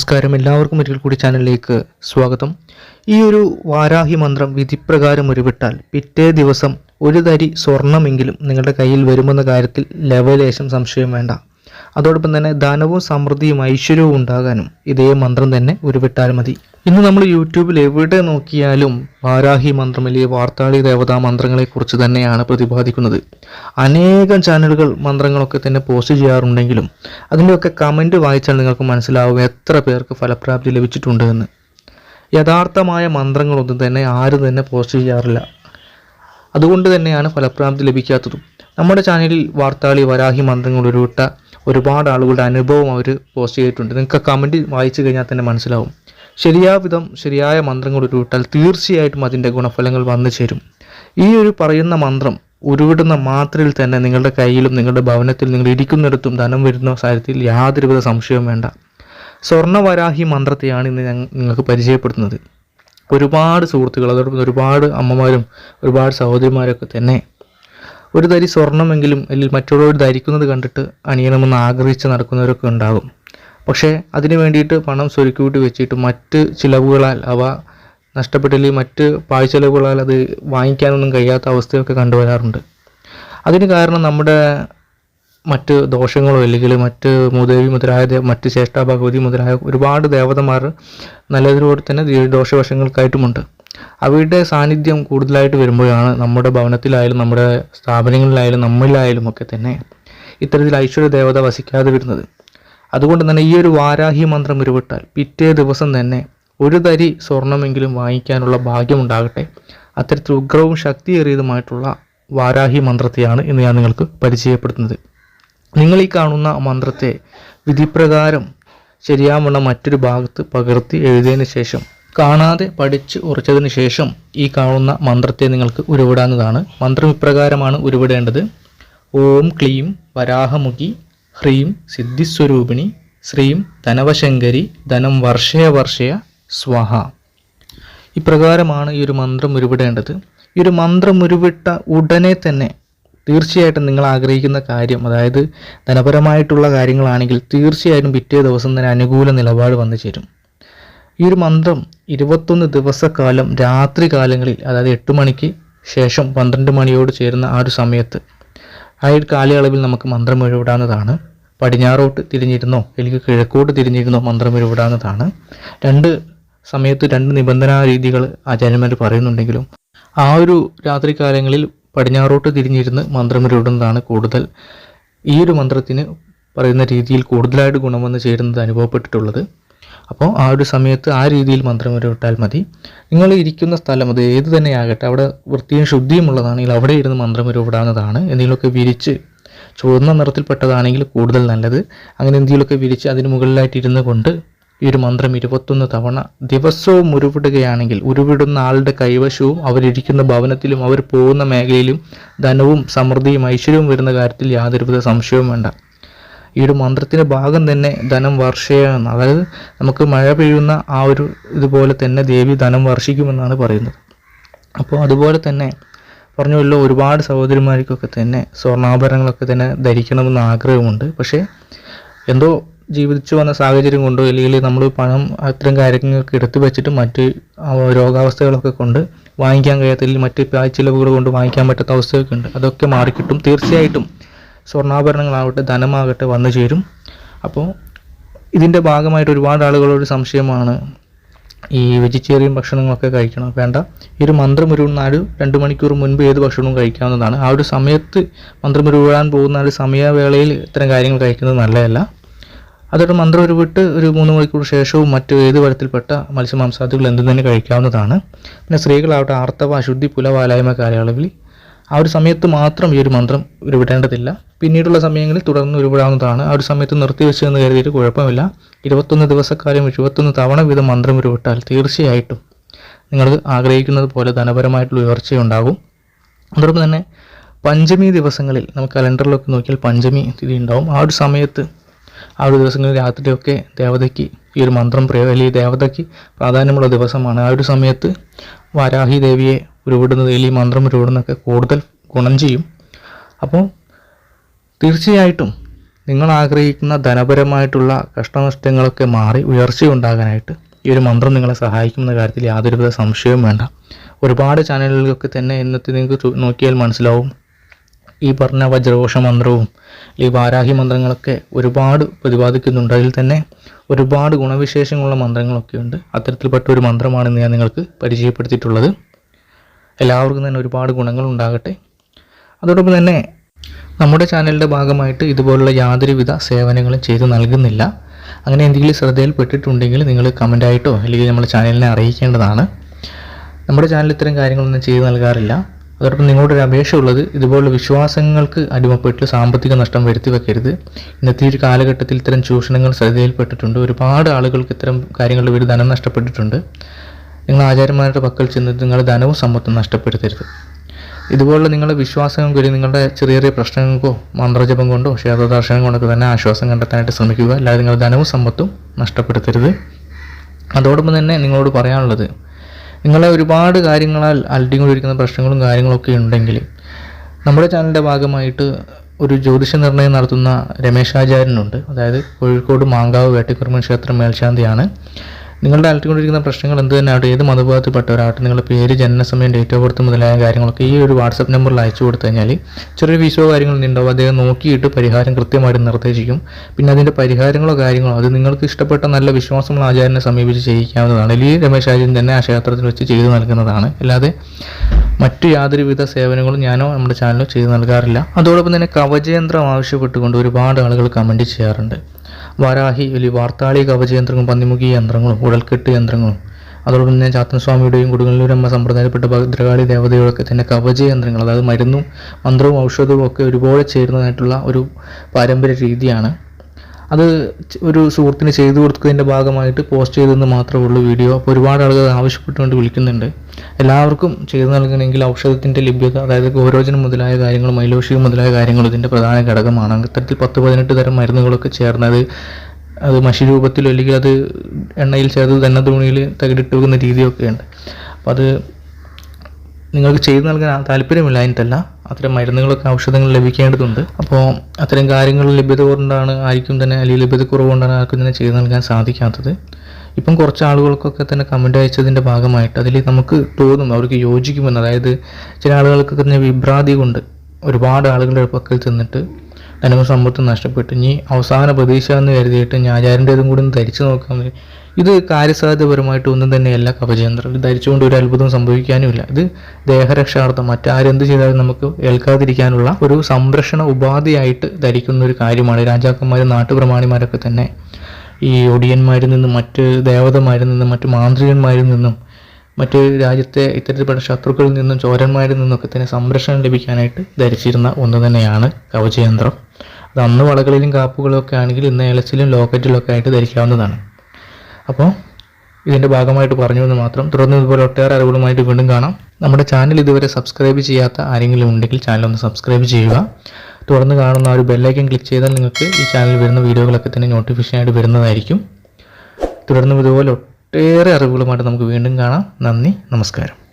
നമസ്കാരം. എല്ലാവർക്കും ഒരിക്കൽ കൂടി ചാനലിലേക്ക് സ്വാഗതം. ഈ ഒരു വാരാഹി മന്ത്രം വിധിപ്രകാരം ഉരുവിട്ടാൽ പിറ്റേ ദിവസം ഒരു തരി സ്വർണമെങ്കിലും നിങ്ങളുടെ കയ്യിൽ വരുമെന്ന കാര്യത്തിൽ ലവലേശം സംശയം വേണ്ട. അതോടൊപ്പം തന്നെ ധനവും സമൃദ്ധിയും ഐശ്വര്യവും ഉണ്ടാകാനും ഇതേ മന്ത്രം തന്നെ ഉരുവിട്ടാൽ മതി. ഇന്ന് നമ്മൾ യൂട്യൂബിൽ എവിടെ നോക്കിയാലും വാരാഹി മന്ത്രം അല്ലെങ്കിൽ വാർത്താളി ദേവതാ മന്ത്രങ്ങളെ കുറിച്ച് തന്നെയാണ് പ്രതിപാദിക്കുന്നത്. അനേകം ചാനലുകൾ മന്ത്രങ്ങളൊക്കെ തന്നെ പോസ്റ്റ് ചെയ്യാറുണ്ടെങ്കിലും അതിന്റെയൊക്കെ കമന്റ് വായിച്ചാൽ നിങ്ങൾക്ക് മനസ്സിലാവും എത്ര പേർക്ക് ഫലപ്രാപ്തി ലഭിച്ചിട്ടുണ്ട് എന്ന്. യഥാർത്ഥമായ മന്ത്രങ്ങളൊന്നും തന്നെ ആരും തന്നെ പോസ്റ്റ് ചെയ്യാറില്ല. അതുകൊണ്ട് തന്നെയാണ് ഫലപ്രാപ്തി ലഭിക്കാത്തതും. നമ്മുടെ ചാനലിൽ വാർത്താളി വരാഹി മന്ത്രങ്ങൾ ഉരുവിട്ട ഒരുപാട് ആളുകളുടെ അനുഭവം അവർ പോസ്റ്റ് ചെയ്തിട്ടുണ്ട്. നിങ്ങൾക്ക് കമന്റ് വായിച്ചു കഴിഞ്ഞാൽ തന്നെ മനസ്സിലാവും. ശരിയാവിധം ശരിയായ മന്ത്രങ്ങൾ ഉരുവിട്ടാൽ തീർച്ചയായിട്ടും അതിന്റെ ഗുണഫലങ്ങൾ വന്നു ചേരും. ഈ ഒരു പറയുന്ന മന്ത്രം ഉരുവിടുന്ന മാത്രയിൽ തന്നെ നിങ്ങളുടെ കയ്യിലും നിങ്ങളുടെ ഭവനത്തിൽ നിങ്ങൾ ഇരിക്കുന്നിടത്തും ധനം വരുന്ന കാര്യത്തിൽ യാതൊരുവിധ സംശയവും വേണ്ട. സ്വർണവരാഹി മന്ത്രത്തെയാണ് ഇന്ന് ഞങ്ങൾ നിങ്ങൾക്ക് പരിചയപ്പെടുത്തുന്നത്. ഒരുപാട് സുഹൃത്തുക്കൾ അതോടൊപ്പം ഒരുപാട് അമ്മമാരും ഒരുപാട് സഹോദരിമാരൊക്കെ തന്നെ ഒരു തരി സ്വർണമെങ്കിലും അല്ലെങ്കിൽ മറ്റുള്ളവർ ധരിക്കുന്നത് കണ്ടിട്ട് അണിയണമെന്ന് ആഗ്രഹിച്ച് നടക്കുന്നവരൊക്കെ ഉണ്ടാകും. പക്ഷേ അതിനു വേണ്ടിയിട്ട് പണം സ്വരുക്കൂട്ടി വെച്ചിട്ട് മറ്റ് ചിലവുകളാൽ അവ നഷ്ടപ്പെട്ടില്ലെങ്കിൽ മറ്റ് പാഴ്ചെലവുകളാൽ അത് വാങ്ങിക്കാനൊന്നും കഴിയാത്ത അവസ്ഥയൊക്കെ കണ്ടുവരാറുണ്ട്. അതിന് കാരണം നമ്മുടെ മറ്റ് ദോഷങ്ങളോ അല്ലെങ്കിൽ മറ്റ് മൂദേവി മുതലായ മറ്റ് ശ്രേഷ്ഠ ഭഗവതി മുതലായ ഒരുപാട് ദേവതമാർ നല്ലതിനോട് തന്നെ ദോഷവശങ്ങൾക്കായിട്ടുമുണ്ട്. അവയുടെ സാന്നിധ്യം കൂടുതലായിട്ട് വരുമ്പോഴാണ് നമ്മുടെ ഭവനത്തിലായാലും നമ്മുടെ സ്ഥാപനങ്ങളിലായാലും നമ്മളിലായാലും ഒക്കെ തന്നെ ഇത്തരത്തിൽ ഐശ്വര്യ ദേവത വസിക്കാതെ വരുന്നത്. അതുകൊണ്ട് തന്നെ ഈ ഒരു വാരാഹി മന്ത്രം ഉരുവിട്ടാൽ പിറ്റേ ദിവസം തന്നെ ഒരു തരി സ്വർണമെങ്കിലും വാങ്ങിക്കാനുള്ള ഭാഗ്യമുണ്ടാകട്ടെ. അത്തരത്തിൽ ഉഗ്രവും ശക്തിയേറിയതുമായിട്ടുള്ള വാരാഹി മന്ത്രത്തെയാണ് ഇന്ന് ഞാൻ നിങ്ങൾക്ക് പരിചയപ്പെടുത്തുന്നത്. നിങ്ങൾ ഈ കാണുന്ന മന്ത്രത്തെ വിധിപ്രകാരം ശരിയാവണ്ണം മറ്റൊരു ഭാഗത്ത് പകർത്തി എഴുതിയതിനു ശേഷം കാണാതെ പഠിച്ച് ഉറച്ചതിന് ശേഷം ഈ കാണുന്ന മന്ത്രത്തെ നിങ്ങൾക്ക് ഉരുവിടാവുന്നതാണ്. മന്ത്രം ഇപ്രകാരമാണ് ഉരുവിടേണ്ടത്. ഓം ക്ലീം വരാഹമുഖി ഹ്രീം സിദ്ധിസ്വരൂപിണി ശ്രീം ധനവശങ്കരി ധനം വർഷയ വർഷയ സ്വഹ. ഇപ്രകാരമാണ് ഈ ഒരു മന്ത്രം ഉരുവിടേണ്ടത്. ഈ ഒരു മന്ത്രം ഉരുവിട്ട ഉടനെ തന്നെ തീർച്ചയായിട്ടും നിങ്ങൾ ആഗ്രഹിക്കുന്ന കാര്യം അതായത് ധനപരമായിട്ടുള്ള കാര്യങ്ങളാണെങ്കിൽ തീർച്ചയായിട്ടും പിറ്റേ ദിവസം തന്നെ അനുകൂല നിലപാട് വന്നു ചേരും. ഈ ഒരു മന്ത്രം ഇരുപത്തൊന്ന് ദിവസക്കാലം രാത്രി കാലങ്ങളിൽ അതായത് എട്ട് മണിക്ക് ശേഷം പന്ത്രണ്ട് മണിയോട് ചേരുന്ന ആ ഒരു സമയത്ത് ആ ഒരു കാലയളവിൽ നമുക്ക് മന്ത്രം ഉരുവിടാവുന്നതാണ് പടിഞ്ഞാറോട്ട് തിരിഞ്ഞിരുന്നോ അല്ലെങ്കിൽ കിഴക്കോട്ട് തിരിഞ്ഞിരുന്നോ മന്ത്രം ഉരുവിടാവുന്നതാണ് രണ്ട് സമയത്ത് രണ്ട് നിബന്ധനാ രീതികൾ ആചാര്യന്മാർ പറയുന്നുണ്ടെങ്കിലും ആ ഒരു രാത്രി കാലങ്ങളിൽ പടിഞ്ഞാറോട്ട് തിരിഞ്ഞിരുന്ന് മന്ത്രം ഉരുവിടുന്നതാണ് കൂടുതൽ. ഈ ഒരു മന്ത്രത്തിന് പറയുന്ന രീതിയിൽ കൂടുതലായിട്ട് ഗുണം വന്ന് ചേരുന്നത് അനുഭവപ്പെട്ടിട്ടുള്ളത്. അപ്പോൾ ആ ഒരു സമയത്ത് ആ രീതിയിൽ മന്ത്രം മതി. നിങ്ങൾ ഇരിക്കുന്ന സ്ഥലം അത് ഏത് തന്നെ ആകട്ടെ അവിടെ വൃത്തിയും ശുദ്ധിയും ഉള്ളതാണെങ്കിൽ അവിടെ ഇരുന്ന് മന്ത്രം ഉരുവിടാവുന്നതാണ് എന്തെങ്കിലുമൊക്കെ വിരിച്ച് ചുവന്ന നിറത്തിൽപ്പെട്ടതാണെങ്കിൽ കൂടുതൽ നല്ലത്. അങ്ങനെ എന്തെങ്കിലുമൊക്കെ വിരിച്ച് അതിന് മുകളിലായിട്ട് ഇരുന്ന് കൊണ്ട് ഈ ഒരു മന്ത്രം ഇരുപത്തൊന്ന് തവണ ദിവസവും ഉരുവിടുകയാണെങ്കിൽ ഉരുവിടുന്ന ആളുടെ കൈവശവും അവരിരിക്കുന്ന ഭവനത്തിലും അവർ പോകുന്ന മേഖലയിലും ധനവും സമൃദ്ധിയും ഐശ്വര്യവും വരുന്ന കാര്യത്തിൽ യാതൊരുവിധ സംശയവും വേണ്ട. ഈ ഒരു മന്ത്രത്തിന്റെ ഭാഗം തന്നെ ധനം വർഷയാണ് അതായത് നമുക്ക് മഴ പെയ്യുന്ന ആ ഒരു ഇതുപോലെ തന്നെ ദേവി ധനം വർഷിക്കുമെന്നാണ് പറയുന്നത്. അപ്പോൾ അതുപോലെ തന്നെ പറഞ്ഞല്ലോ ഒരുപാട് സഹോദരിമാർക്കൊക്കെ തന്നെ സ്വർണാഭരണങ്ങളൊക്കെ തന്നെ ധരിക്കണമെന്ന് ആഗ്രഹമുണ്ട്. പക്ഷേ എന്തോ ജീവിച്ചു വന്ന സാഹചര്യം കൊണ്ടോ അല്ലെങ്കിൽ നമ്മൾ പണം അത്തരം കാര്യങ്ങൾക്ക് എടുത്തു വെച്ചിട്ട് മറ്റ് രോഗാവസ്ഥകളൊക്കെ കൊണ്ട് വാങ്ങിക്കാൻ കഴിയാത്ത മറ്റ് ചിലവുകൾ കൊണ്ട് വാങ്ങിക്കാൻ പറ്റാത്ത അവസ്ഥയൊക്കെ ഉണ്ട്. അതൊക്കെ മാറിക്കിട്ടും. തീർച്ചയായിട്ടും സ്വർണാഭരണങ്ങളാവട്ടെ ധനമാകട്ടെ വന്നു ചേരും. അപ്പോൾ ഇതിന്റെ ഭാഗമായിട്ട് ഒരുപാട് ആളുകളൊരു സംശയമാണ് ഈ വെജിറ്റേറിയൻ ഭക്ഷണങ്ങളൊക്കെ കഴിക്കണം? വേണ്ട. ഈ ഒരു മന്ത്രം ഉരുവുന്ന ഒരു രണ്ട് മണിക്കൂർ മുൻപ് ഏത് ഭക്ഷണവും കഴിക്കാവുന്നതാണ്. ആ ഒരു സമയത്ത് മന്ത്രമുരുവിടാൻ പോകുന്ന ഒരു സമയവേളയിൽ ഇത്തരം കാര്യങ്ങൾ കഴിക്കുന്നത് നല്ലതല്ല. അതോടെ മന്ത്രം ഉരുവിട്ട് ഒരു മൂന്ന് മണിക്കൂർ ശേഷവും മറ്റു ഏത് തരത്തിൽപ്പെട്ട മത്സ്യമാംസാദികൾ എന്തും തന്നെ കഴിക്കാവുന്നതാണ്. പിന്നെ സ്ത്രീകളാവട്ടെ ആർത്തവ അശുദ്ധി പുലവാലായ്മ കാലയളവിൽ ആ ഒരു സമയത്ത് മാത്രം ഈ ഒരു മന്ത്രം ഉരുവിടേണ്ടതില്ല പിന്നീടുള്ള സമയങ്ങളിൽ തുടർന്ന് ഉരുവിടാവുന്നതാണ് ആ ഒരു സമയത്ത് നിർത്തിവെച്ച് എന്ന് കരുതിയിട്ട് കുഴപ്പമില്ല. ഇരുപത്തൊന്ന് ദിവസക്കാലം എഴുപത്തൊന്ന് തവണ വീതം മന്ത്രം ഉരുവിട്ടാൽ തീർച്ചയായിട്ടും നിങ്ങൾ ആഗ്രഹിക്കുന്നത് പോലെ ധനപരമായിട്ടുള്ള ഉയർച്ചയുണ്ടാകും അതോടൊപ്പം തന്നെ പഞ്ചമി ദിവസങ്ങളിൽ നമുക്ക് കലണ്ടറിലൊക്കെ നോക്കിയാൽ പഞ്ചമി തിഥി ഉണ്ടാവും. ആ ഒരു സമയത്ത് ആ ഒരു ദിവസങ്ങളിൽ രാത്രിയൊക്കെ ദേവതയ്ക്ക് ഈ ഒരു മന്ത്രം പ്രയോ അല്ലെങ്കിൽ ദേവതയ്ക്ക് പ്രാധാന്യമുള്ള ദിവസമാണ്. ആ ഒരു സമയത്ത് വാരാഹി ദേവിയെ ഉരുവിടുന്നത് അല്ലെങ്കിൽ മന്ത്രം ഉരുവിടുന്നതൊക്കെ കൂടുതൽ ഗുണം ചെയ്യും. അപ്പോൾ തീർച്ചയായിട്ടും നിങ്ങൾ ആഗ്രഹിക്കുന്ന ധനപരമായിട്ടുള്ള കഷ്ടനഷ്ടങ്ങളൊക്കെ മാറി ഉയർച്ചയുണ്ടാകാനായിട്ട് ഈ ഒരു മന്ത്രം നിങ്ങളെ സഹായിക്കുന്ന കാര്യത്തിൽ യാതൊരുവിധ സംശയവും വേണ്ട. ഒരുപാട് ചാനലുകളിലൊക്കെ തന്നെ ഇന്നത്തെ നിങ്ങൾക്ക് നോക്കിയാൽ മനസ്സിലാവും. ഈ പറഞ്ഞ വജ്രഘോഷ മന്ത്രവും ഈ വാരാഹി മന്ത്രങ്ങളൊക്കെ ഒരുപാട് പ്രതിപാദിക്കുന്നുണ്ട്. അതിൽ തന്നെ ഒരുപാട് ഗുണവിശേഷങ്ങളുള്ള മന്ത്രങ്ങളൊക്കെ ഉണ്ട്. അത്തരത്തിൽപ്പെട്ട ഒരു മന്ത്രമാണെന്ന് ഞാൻ നിങ്ങൾക്ക് പരിചയപ്പെടുത്തിയിട്ടുള്ളത്. എല്ലാവർക്കും തന്നെ ഒരുപാട് ഗുണങ്ങൾ ഉണ്ടാകട്ടെ. അതോടൊപ്പം തന്നെ നമ്മുടെ ചാനലിന്റെ ഭാഗമായിട്ട് ഇതുപോലുള്ള യാതൊരുവിധ സേവനങ്ങളും ചെയ്തു നൽകുന്നില്ല. അങ്ങനെ എന്തെങ്കിലും ശ്രദ്ധയിൽപ്പെട്ടിട്ടുണ്ടെങ്കിൽ നിങ്ങൾ കമന്റായിട്ടോ അല്ലെങ്കിൽ നമ്മുടെ ചാനലിനെ അറിയിക്കേണ്ടതാണ്. നമ്മുടെ ചാനൽ ഇത്തരം കാര്യങ്ങളൊന്നും ചെയ്തു നൽകാറില്ല. അതോടൊപ്പം നിങ്ങളുടെ ഒരു അപേക്ഷ ഉള്ളത് ഇതുപോലുള്ള വിശ്വാസങ്ങൾക്ക് അടിമപ്പെട്ട് സാമ്പത്തിക നഷ്ടം വരുത്തി വെക്കരുത്. ഇന്നത്തെ ഒരു കാലഘട്ടത്തിൽ ഇത്തരം ചൂഷണങ്ങൾ ശ്രദ്ധയിൽപ്പെട്ടിട്ടുണ്ട്. ഒരുപാട് ആളുകൾക്ക് ഇത്തരം കാര്യങ്ങളുടെ വീട് ധനം നഷ്ടപ്പെട്ടിട്ടുണ്ട്. നിങ്ങൾ ആചാര്യന്മാരുടെ പക്കൽ ചെന്ന് നിങ്ങളുടെ ധനവും സമ്പത്തും നഷ്ടപ്പെടുത്തരുത്. ഇതുപോലുള്ള നിങ്ങളുടെ വിശ്വാസങ്ങൾ കൂടി നിങ്ങളുടെ ചെറിയ ചെറിയ പ്രശ്നങ്ങൾക്കോ മന്ത്രജപം കൊണ്ടോ ക്ഷേത്രദർശനം കൊണ്ടൊക്കെ തന്നെ ആശ്വാസം കണ്ടെത്താനായിട്ട് ശ്രമിക്കുക. അല്ലാതെ നിങ്ങളുടെ ധനവും സമ്പത്തും നഷ്ടപ്പെടുത്തരുത്. അതോടൊപ്പം തന്നെ നിങ്ങളോട് പറയാനുള്ളത് നിങ്ങളെ ഒരുപാട് കാര്യങ്ങളാൽ അലട്ടിക്കൊണ്ടിരിക്കുന്ന പ്രശ്നങ്ങളും കാര്യങ്ങളൊക്കെ ഉണ്ടെങ്കിൽ നമ്മുടെ ചാനലിന്റെ ഭാഗമായിട്ട് ഒരു ജ്യോതിഷ നിർണയം നടത്തുന്ന രമേശാചാര്യനുണ്ട് അതായത് കോഴിക്കോട് മാങ്കാവ് വേട്ടിക്കുറുമൻ ക്ഷേത്രം മേൽശാന്തിയാണ്. നിങ്ങളുടെ അലട്ടിക്കൊണ്ടിരിക്കുന്ന പ്രശ്നങ്ങൾ എന്ത് തന്നെ ആവട്ടെ ഏത് മതവിഭാഗത്തിൽപ്പെട്ടവരാകട്ടെ നിങ്ങളുടെ പേര് ജനനസമയം ഡേറ്റ് ഓഫ് ബർത്ത് മുതലായ കാര്യങ്ങളൊക്കെ ഈ ഒരു വാട്സപ്പ് നമ്പറിൽ അയച്ചു കൊടുത്തു കഴിഞ്ഞാൽ ചെറിയ വിഷയോ കാര്യങ്ങളൊന്നും ഉണ്ടാവും അദ്ദേഹം നോക്കിയിട്ട് പരിഹാരം കൃത്യമായിട്ട് നിർദ്ദേശിക്കും. പിന്നെ അതിന്റെ പരിഹാരങ്ങളോ കാര്യങ്ങളോ അത് നിങ്ങൾക്ക് ഇഷ്ടപ്പെട്ട നല്ല വിശ്വാസമുള്ള ആചാര്യനെ സമീപിച്ച് ചെയ്യിക്കാവുന്നതാണ്. അല്ലെങ്കിൽ രമേശ് ആചാര്യൻ തന്നെ ആ ക്ഷേത്രത്തിൽ വെച്ച് ചെയ്തു നൽകുന്നതാണ്. അല്ലാതെ മറ്റു യാതൊരുവിധ സേവനങ്ങളും ഞാനോ നമ്മുടെ ചാനലോ ചെയ്തു നൽകാറില്ല. അതോടൊപ്പം തന്നെ കവചയന്ത്രം ആവശ്യപ്പെട്ടുകൊണ്ട് ഒരുപാട് ആളുകൾ കമന്റ് ചെയ്യാറുണ്ട്. വാരാഹി വലിയ വാർത്താളി കവചയന്ത്രങ്ങളും പന്നിമുഖി യന്ത്രങ്ങളും ഉടൽക്കെട്ട് യന്ത്രങ്ങളും. അതോടൊപ്പം തന്നെ ചാത്തൻസ്വാമിയുടെയും കൊടുങ്ങല്ലൂരമ്മ സമ്പ്രദായപ്പെട്ട ഭദ്രകാളി ദേവതയുടെയൊക്കെ തന്നെ കവച യന്ത്രങ്ങൾ അതായത് മരുന്നും മന്ത്രവും ഔഷധവും ഒക്കെ ഒരുപോലെ ചേരുന്നതായിട്ടുള്ള ഒരു പാരമ്പര്യ രീതിയാണ്. അത് ഒരു സുഹൃത്തിന് ചെയ്തു കൊടുത്തതിന്റെ ഭാഗമായിട്ട് പോസ്റ്റ് ചെയ്തെന്ന് മാത്രമേ ഉള്ളൂ വീഡിയോ. അപ്പോൾ ഒരുപാട് ആളുകൾ ആവശ്യപ്പെട്ടുകൊണ്ട് വിളിക്കുന്നുണ്ട്. എല്ലാവർക്കും ചെയ്തു നൽകണമെങ്കിൽ ഔഷധത്തിന്റെ ലഭ്യത അതായത് ഗോരോചനം മുതലായ കാര്യങ്ങളും മൈലോഷികം മുതലായ കാര്യങ്ങളും ഇതിന്റെ പ്രധാന ഘടകമാണ്. അത്തരത്തിൽ പത്ത് പതിനെട്ട് തരം മരുന്നുകളൊക്കെ ചേർന്നത് അത് മഷി രൂപത്തിലോ അല്ലെങ്കിൽ അത് എണ്ണയിൽ ചേർത്ത് തന്നെ തുണിയിൽ തകിടിട്ട് വെക്കുന്ന രീതിയൊക്കെയുണ്ട്. അപ്പോൾ അത് നിങ്ങൾക്ക് ചെയ്തു നൽകാൻ താല്പര്യമില്ല അതിനല്ല അത്തരം മരുന്നുകളൊക്കെ ഔഷധങ്ങൾ ലഭിക്കേണ്ടതുണ്ട്. അപ്പോൾ അത്തരം കാര്യങ്ങൾ ലഭ്യത കൊണ്ടാണ് ആർക്കും തന്നെ അല്ലെങ്കിൽ ലഭ്യത കുറവുകൊണ്ടാണ് ആർക്കും തന്നെ ചെയ്തു നൽകാൻ സാധിക്കാത്തത്. ഇപ്പം കുറച്ച് ആളുകൾക്കൊക്കെ തന്നെ കമന്റ് അയച്ചതിന്റെ ഭാഗമായിട്ട് അതിൽ നമുക്ക് തോന്നും അവർക്ക് യോജിക്കുമെന്ന്. അതായത് ചില ആളുകൾക്ക് തന്നെ വിഭ്രാന്തി കൊണ്ട് ഒരുപാട് ആളുകളുടെ പക്കൽ ചെന്നിട്ട് ധനവും സമ്പത്തും നഷ്ടപ്പെട്ടു. ഇനി അവസാന പ്രതീക്ഷ എന്ന് കരുതിയിട്ട് ഞാൻ ആചാരന്റെതും കൂടി ഒന്ന് ധരിച്ചു നോക്കാൻ ഇത് കാര്യസാധ്യപരമായിട്ട് ഒന്നും തന്നെയല്ല കവചയന്ത്രം. ഇത് ധരിച്ചുകൊണ്ട് ഒരു അത്ഭുതം സംഭവിക്കാനുമില്ല. ഇത് ദേഹരക്ഷാർത്ഥം. മറ്റാരെന്ത് ചെയ്താലും നമുക്ക് ഏൽക്കാതിരിക്കാനുള്ള ഒരു സംരക്ഷണ ഉപാധിയായിട്ട് ധരിക്കുന്ന ഒരു കാര്യമാണ്. രാജാക്കന്മാരും നാട്ടുപ്രമാണിമാരൊക്കെ തന്നെ ഈ ഒടിയന്മാരിൽ നിന്നും മറ്റ് ദേവതമാരിൽ നിന്നും മറ്റ് മാന്ത്രികന്മാരിൽ നിന്നും മറ്റ് രാജ്യത്തെ ഇത്തരത്തിൽപ്പെട്ട ശത്രുക്കളിൽ നിന്നും ചോരന്മാരിൽ നിന്നൊക്കെ തന്നെ സംരക്ഷണം ലഭിക്കാനായിട്ട് ധരിച്ചിരുന്ന ഒന്ന് തന്നെയാണ് കവചയന്ത്രം. അത് അന്ന് വളകളിലും കാപ്പുകളും ഒക്കെ ആണെങ്കിൽ ഇന്ന് ഏലച്ചിലും ലോക്കറ്റിലും ഒക്കെ ആയിട്ട് ധരിക്കാവുന്നതാണ്. അപ്പോൾ ഇതിന്റെ ഭാഗമായിട്ട് പറഞ്ഞു എന്ന് മാത്രം തുടർന്ന് ഇതുപോലെ ഒട്ടേറെ അറിവുകളുമായിട്ട് വീണ്ടും കാണാം. നമ്മുടെ ചാനൽ ഇതുവരെ സബ്സ്ക്രൈബ് ചെയ്യാത്ത ആരെങ്കിലും ഉണ്ടെങ്കിൽ ചാനൽ ഒന്ന് സബ്സ്ക്രൈബ് ചെയ്യുക. തുടർന്ന് കാണുന്ന ആ ഒരു ബെല്ലൈക്കൻ ക്ലിക്ക് ചെയ്താൽ നിങ്ങൾക്ക് ഈ ചാനലിൽ വരുന്ന വീഡിയോകളൊക്കെ തന്നെ നോട്ടിഫിക്കേഷൻ ആയിട്ട് വരുന്നതായിരിക്കും. തുടർന്നും ഇതുപോലെ ഒട്ടേറെ അറിവുകളുമായിട്ട് നമുക്ക് വീണ്ടും കാണാം. നന്ദി നമസ്കാരം.